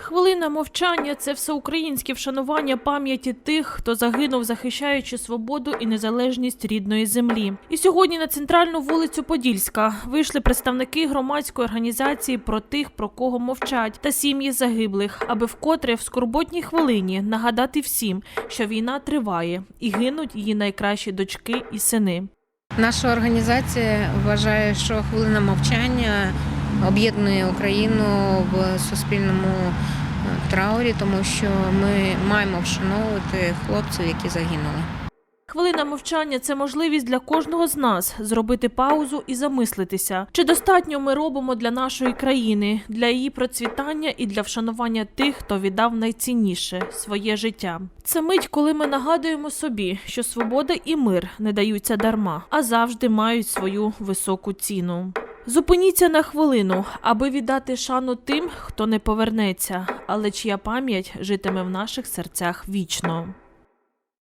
Хвилина мовчання це всеукраїнське вшанування пам'яті тих, хто загинув, захищаючи свободу і незалежність рідної землі. І сьогодні на центральну вулицю Подільська вийшли представники громадської організації про тих, про кого мовчать, та сім'ї загиблих, аби вкотре в скорботній хвилині нагадати всім, що війна триває і гинуть її найкращі дочки і сини. Наша організація вважає, що хвилина мовчання об'єднує Україну в суспільному е, траурі, тому що ми маємо вшановувати хлопців, які загинули. Хвилина мовчання це можливість для кожного з нас зробити паузу і замислитися, чи достатньо ми робимо для нашої країни, для її процвітання і для вшанування тих, хто віддав найцінніше своє життя. Це мить, коли ми нагадуємо собі, що свобода і мир не даються дарма, а завжди мають свою високу ціну. Зупиніться на хвилину, аби віддати шану тим, хто не повернеться, але чия пам'ять житиме в наших серцях вічно.